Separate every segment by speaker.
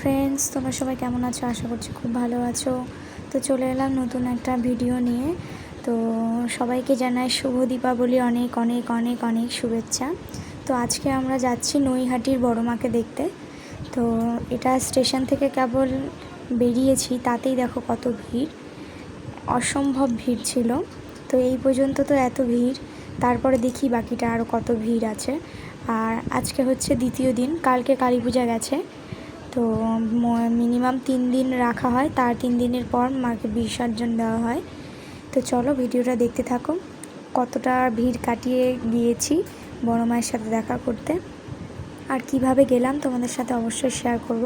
Speaker 1: Friends তোমরা সবাই কেমন আছো? আশা করছি খুব ভালো আছো। তো চলে এলাম নতুন একটা ভিডিও নিয়ে। তো সবাইকে জানাই শুভ দীপাবলি, অনেক অনেক অনেক অনেক শুভেচ্ছা। তো আজকে আমরা যাচ্ছি নৈহাটির বড় মাকে দেখতে। তো এটা স্টেশন থেকে কেবল বেরিয়েছি, তাতেই দেখো কত ভিড়। অসম্ভব ভিড় ছিল। তো এই পর্যন্ত তো এত ভিড়। তারপরে দেখি বাকিটা আরও কত ভিড় আছে। আর আজকে হচ্ছে দ্বিতীয় দিন, কালকে কালী পূজা গেছে। তো মিনিমাম তিন দিন রাখা হয়। তার তিন দিনের পর মাকে বিসর্জন দেওয়া হয়। তো চলো ভিডিওটা দেখতে থাকো। কতটা ভিড় কাটিয়ে গিয়েছি বড় মায়ের সাথে দেখা করতে। আর কীভাবে গেলাম তোমাদের সাথে অবশ্যই শেয়ার করব।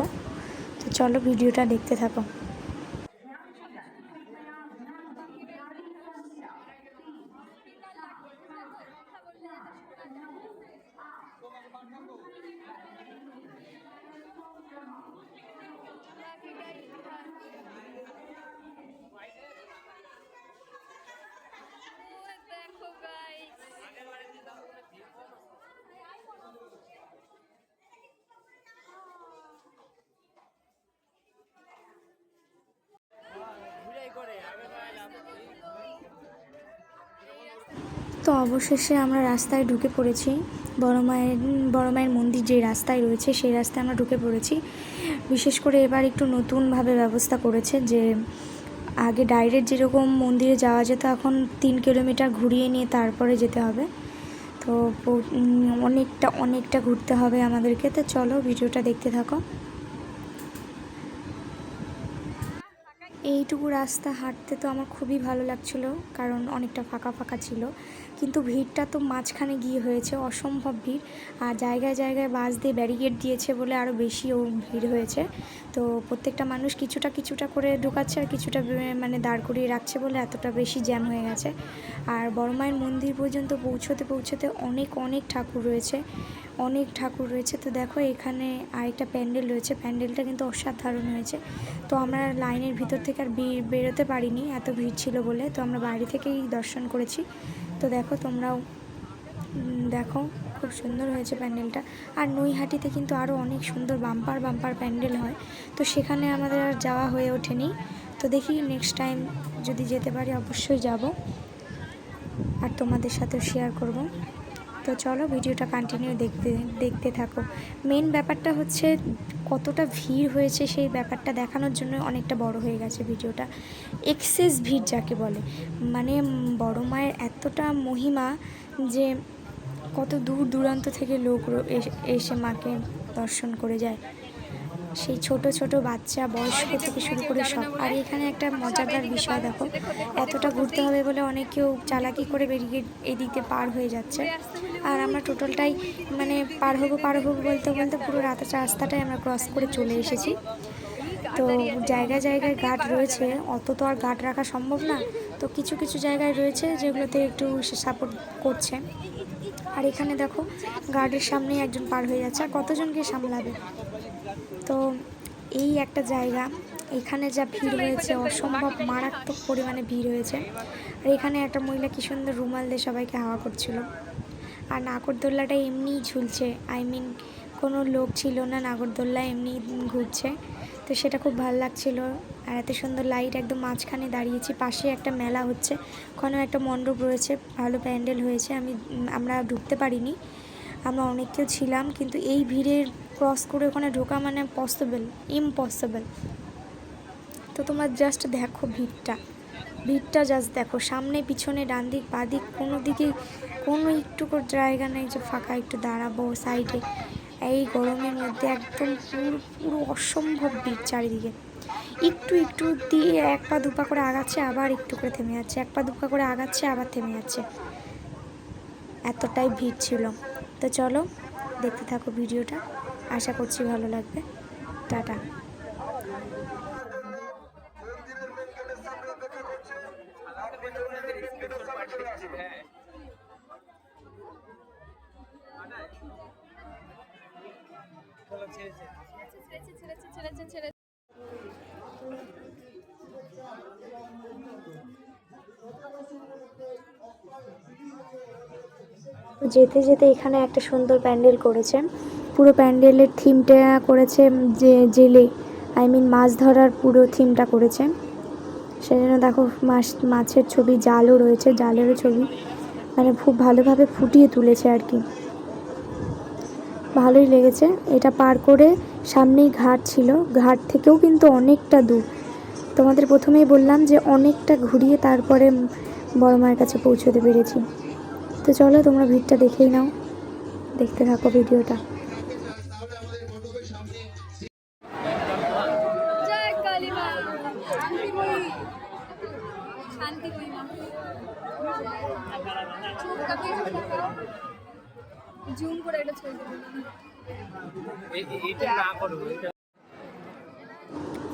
Speaker 1: তো চলো ভিডিওটা দেখতে থাকো। তো অবশেষে আমরা রাস্তায় ঢুকে পড়েছি। বড় মায়ের বড় মায়ের মন্দির যে রাস্তায় রয়েছে, সেই রাস্তায় আমরা ঢুকে পড়েছি। বিশেষ করে এবার একটু নতুনভাবে ব্যবস্থা করেছে যে আগে ডাইরেক্ট যেরকম মন্দিরে যাওয়া যেত, এখন তিন কিলোমিটার ঘুরিয়ে নিয়ে তারপরে যেতে হবে। তো অনেকটা অনেকটা ঘুরতে হবে আমাদেরকে। তো চলো, ভিডিওটা দেখতে থাকো। এইটুকু রাস্তা হাঁটতে তো আমার খুবই ভালো লাগছিল, কারণ অনেকটা ফাঁকা ফাঁকা ছিল। কিন্তু ভিড়টা তো মাঝখানে গিয়ে হয়েছে, অসম্ভব ভিড়। আর জায়গায় জায়গায় বাস দিয়ে ব্যারিকেড দিয়েছে বলে আরও বেশি ও ভিড় হয়েছে। তো প্রত্যেকটা মানুষ কিছুটা কিছুটা করে ঢুকাচ্ছে আর কিছুটা মানে দাঁড় করিয়ে রাখছে বলে এতটা বেশি জ্যাম হয়ে গেছে। আর বড় মায়ের মন্দির পর্যন্ত পৌঁছতে পৌঁছতে অনেক অনেক ঠাকুর রয়েছে, অনেক ঠাকুর রয়েছে। তো দেখো এখানে আরেকটা প্যান্ডেল রয়েছে, প্যান্ডেলটা কিন্তু অসাধারণ হয়েছে। তো আমরা লাইনের ভিতর থেকে আর বেরোতে পারিনি, এত ভিড় ছিল বলে। তো আমরা বাইরে থেকেই দর্শন করেছি। তো দেখো, তোমরাও দেখো, খুব সুন্দর হয়েছে প্যান্ডেলটা। আর নৈহাটিতে কিন্তু আরও অনেক সুন্দর বাম্পার বাম্পার প্যান্ডেল হয়। তো সেখানে আমাদের আর যাওয়া হয়ে ওঠেনি। তো দেখি নেক্সট টাইম যদি যেতে পারি, অবশ্যই যাব। আর তোমাদের সাথেও শেয়ার করব। তো চলো ভিডিওটা কন্টিনিউ দেখতে দেখতে থাকো। মেন ব্যাপারটা হচ্ছে কতটা ভিড় হয়েছে সেই ব্যাপারটা দেখানোর জন্য অনেকটা বড় হয়ে গেছে ভিডিওটা। এক্সেস ভিড় যাকে বলে। মানে বড় মায়ের এতটা মহিমা যে কত দূর দূরান্ত থেকে লোক এসে মাকে দর্শন করে যায়। সেই ছোট ছোট বাচ্চা বয়স্ক থেকে শুরু করে সব। আর এখানে একটা মজাদার বিষয় দেখো এতটা ঘুরতে হবে বলে অনেক কেউ চালাকি করে বেরিয়ে এদিকে পার হয়ে যাচ্ছে। আর আমরা টোটালটাই মানে পার হব পার হব বলতে বলতে পুরো রাতের রাস্তাটাই আমরা ক্রস করে চলে এসেছি। তো জায়গায় জায়গায় গার্ড রয়েছে অত তো আর গার্ড রাখা সম্ভব না। তো কিছু কিছু জায়গায় রয়েছে যেগুলোতে একটু সে সাপোর্ট করছে। আর এখানে দেখো গার্ডের সামনেই একজন পার হয়ে যাচ্ছে। আর কতজনকে সামলাবে? তো এই একটা জায়গা, এখানে যা ভিড় হয়েছে, অসম্ভব মারাত্মক পরিমাণে ভিড় হয়েছে। আর এখানে একটা মহিলা কি সুন্দর রুমাল দিয়ে সবাইকে হাওয়া করছিল। আর নাগরদোল্লাটা এমনিই ঝুলছে আই মিন কোনো লোক ছিল না, নাগরদোল্লা এমনি ঘুরছে। তো সেটা খুব ভালো লাগছিল, আর এত সুন্দর লাইট একদম মাঝখানে দাঁড়িয়েছি, পাশে একটা মেলা হচ্ছে, ওখানেও একটা মণ্ডপ রয়েছে, ভালো প্যান্ডেল হয়েছে, আমি, আমরা ঢুকতে পারিনি। আমরা অনেকেও ছিলাম, কিন্তু এই ভিড়ের ক্রস করে ওখানে ঢোকা মানে পসিবল ইম্পসিবল তো তোমরা জাস্ট দেখো ভিড়টা। ভিড়টা জাস্ট দেখো। সামনে, পিছনে ডান দিক বাঁ দিক কোনো দিকে কোনো একটু জায়গা নেই যে ফাঁকা একটু দাঁড়াবো সাইডে এই গরমের মধ্যে একদম পুরো পুরো অসম্ভব ভিড় চারিদিকে। একটু একটু দিয়ে এক পা দুপা করে আগাচ্ছে, আবার একটু করে থেমে যাচ্ছে। এক পা দুপা করে আগাচ্ছে, আবার থেমে যাচ্ছে। এতটাই ভিড় ছিল। তো চলো, দেখতে থাকো ভিডিওটা। আশা করছি ভালো লাগবে। টাটা। যেতে যেতে এখানে একটা সুন্দর প্যান্ডেল করেছে পুরো প্যান্ডেলের থিমটা করেছে যে জেলে, আই মিন মাছ ধরার পুরো থিমটা করেছে। সেজন্য দেখো মাছ, মাছের ছবি, জালও রয়েছে, জালেরও ছবি। মানে খুব ভালোভাবে ফুটিয়ে তুলেছে আর কি। ভালোই লেগেছে। এটা পার করে সামনেই ঘাট ছিল। ঘাট থেকেও কিন্তু অনেকটা দূর। তোমাদের প্রথমেই বললাম যে অনেকটা ঘুরিয়ে তারপরে বড় মায়ের কাছে পৌঁছতে পেরেছি। তো চলো তোমরা ভিড়টা দেখেই নাও। দেখতে থাকো ভিডিওটা।
Speaker 2: জুম করে একটা ছবি তুলে দিন।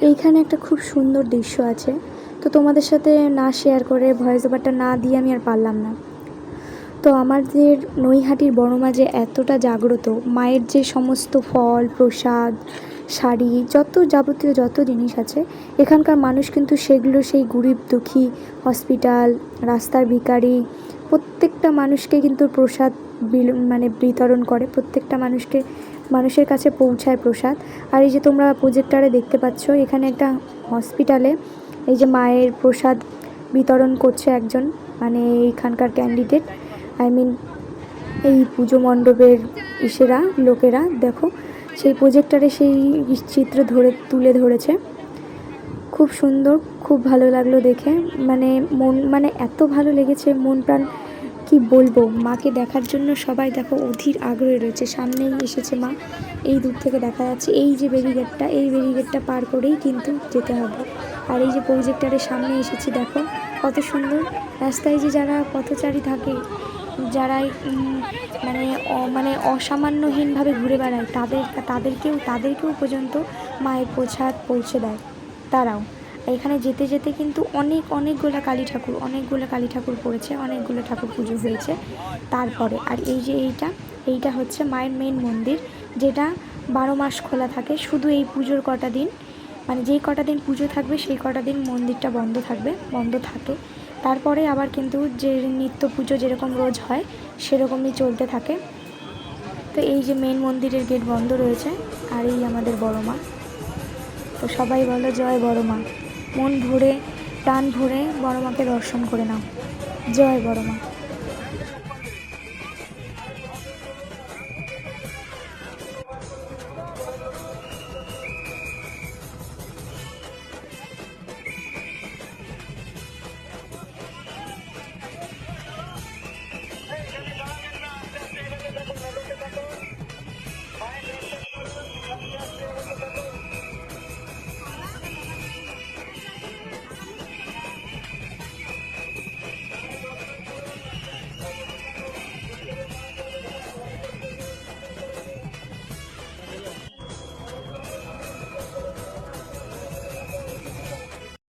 Speaker 1: এইখানে একটা খুব সুন্দর দৃশ্য আছে তো তোমাদের সাথে না শেয়ার করে ভয়েস ওভারটা না দিয়ে আমি আর পারলাম না তো আমাদের নৈহাটির বড় মা যে এতটা জাগ্রত মায়ের যে সমস্ত ফল প্রসাদ শাড়ি যত যাবতীয় যত জিনিস আছে এখানকার মানুষ কিন্তু সেগুলো সেই গরিব দুঃখী হসপিটাল রাস্তার ভিখারি প্রত্যেকটা মানুষকে কিন্তু প্রসাদ মানে বিতরণ করে, প্রত্যেকটা মানুষকে, মানুষের কাছে পৌঁছায় প্রসাদ। আর এই যে তোমরা প্রজেক্টারে দেখতে পাচ্ছ, এখানে একটা হসপিটালে এই যে মায়ের প্রসাদ বিতরণ করছে একজন মানে এখানকার ক্যান্ডিডেট আই মিন এই পুজো মণ্ডপের ইসেরা, লোকেরা, দেখো, সেই প্রজেক্টারে সেই চিত্র ধরে, তুলে ধরেছে। খুব সুন্দর খুব ভালো লাগল দেখে। মানে মন মানে এত ভালো লেগেছে মন প্রাণ কি বলব? মাকে দেখার জন্য সবাই দেখো অধীর আগ্রহে রয়েছে। সামনেই এসেছে মা এই দূর থেকে দেখা যাচ্ছে। এই যে ব্যারিগেটটা এই ব্যারিগেটটা পার করেই কিন্তু যেতে হবে। আর এই যে প্রজেক্টারের সামনে এসেছি দেখো কত সুন্দর। রাস্তায় যে যারা পথচারী থাকে যারা উম, মানে মানে অসামান্যহীনভাবে ঘুরে বেড়ায় তাদের তাদেরকেও তাদেরকেও পর্যন্ত মায়ের প্রসাদ পৌঁছে দেয়। তারাও এখানে যেতে যেতে কিন্তু অনেক অনেকগুলো কালী ঠাকুর, অনেকগুলো কালী ঠাকুর পড়েছে, অনেকগুলো ঠাকুর পুজো হয়েছে তারপরে। আর এই যে এইটা এইটা হচ্ছে মায়ের মেন মন্দির, যেটা বারো মাস খোলা থাকে শুধু এই পুজোর কটা দিন। মানে যেই কটা দিন পুজো থাকবে সেই কটা দিন মন্দিরটা বন্ধ থাকবে, বন্ধ থাকে। তারপরে আবার কিন্তু যে নিত্য পুজো যেরকম রোজ হয়, সেরকমই চলতে থাকে। তো এই যে মেন মন্দিরের গেট বন্ধ রয়েছে, আর এই আমাদের বড় মা। তো সবাই বলো, জয় বড় মা। মন ভরে, প্রাণ ভরে বড় মাকে দর্শন করে নাও। জয় বড় মা।